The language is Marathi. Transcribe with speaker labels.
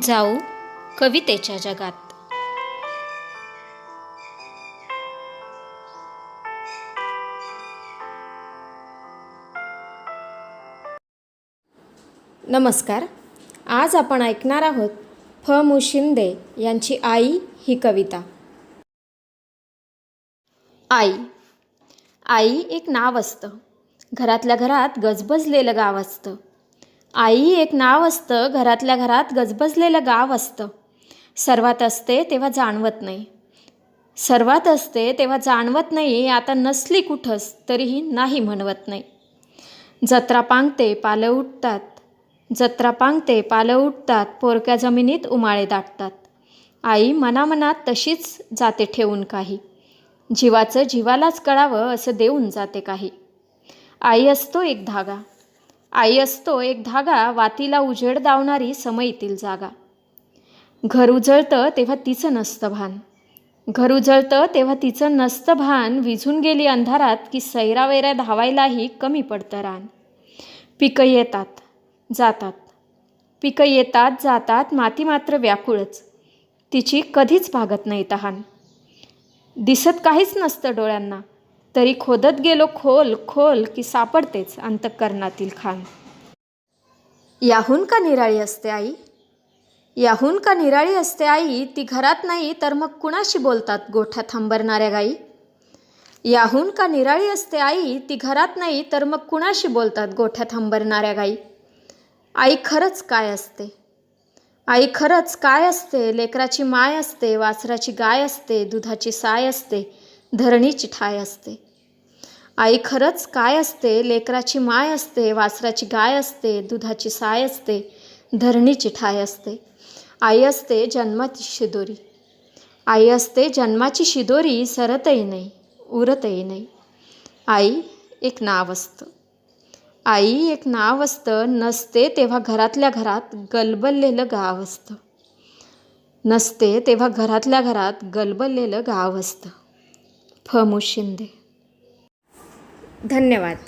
Speaker 1: जाऊ कवितेच्या जगात. नमस्कार. आज आपण ऐकणार आहोत फ. मु. शिंदे यांची आई ही कविता. आई. आई एक नाव असतं. घरातल्या घरात गजबजलेलं गाव असतं. आई एक नाव असतं घरातल्या घरात गजबजलेलं गाव असतं. सर्वात असते तेव्हा जाणवत नाही. सर्वात असते तेव्हा जाणवत नाही आता नसली कुठंच तरीही नाही म्हणवत नाही. जत्रा पांगते पालं उठतात. जत्रा पांगते पालं उठतात. पोरक्या जमिनीत उमाळे दाटतात. आई मनामनात तशीच जाते ठेवून काही. जीवाचं जीवालाच कळावं असं देऊन जाते काही. आई असतो एक धागा. आई असतो एक धागा वातीला उजेड दावणारी समयीतील जागा. घर उजळतं तेव्हा तिचं नसतं भान. घर उजळतं तेव्हा तिचं नसतं भान विझून गेली अंधारात की सैरावैरा धावायलाही कमी पडतं रान. पिकं येतात जातात. पिकं येतात जातात माती मात्र व्याकुळच. तिची कधीच भागत नाही तहान. दिसत काहीच नसतं डोळ्यांना. तरी खोदत गेलो खोल खोल की सापडतेच अंतःकरणातील खान याहून का निराळी असते आई? याहून का निराळी असते आई? ती घरात नाही तर मग कुणाशी बोलतात गोठ्यात थांबरणाऱ्या गाई? याहून का निराळी असते आई? ती घरात नाही तर मग कुणाशी बोलतात गोठ्यात थांबरणाऱ्या गाई? आई खरंच काय असते? आई खरंच काय असते? लेकराची माय असते वासराची गाय असते दुधाची साय असते धरणीची ठाय असते. आई खरंच काय असते? लेकराची माय असते वासराची गाय असते दुधाची साय असते धरणीची ठाय असते. आई असते जन्माची शिदोरी. आई असते जन्माची शिदोरी सरतही नाही उरतही नाही. आई एक नाव असतं. आई एक नाव असतं नसते तेव्हा घरातल्या घरात गलबललेलं गाव असतं. नसते तेव्हा घरातल्या घरात गलबललेलं गाव असतं. फमू शिंदे. धन्यवाद.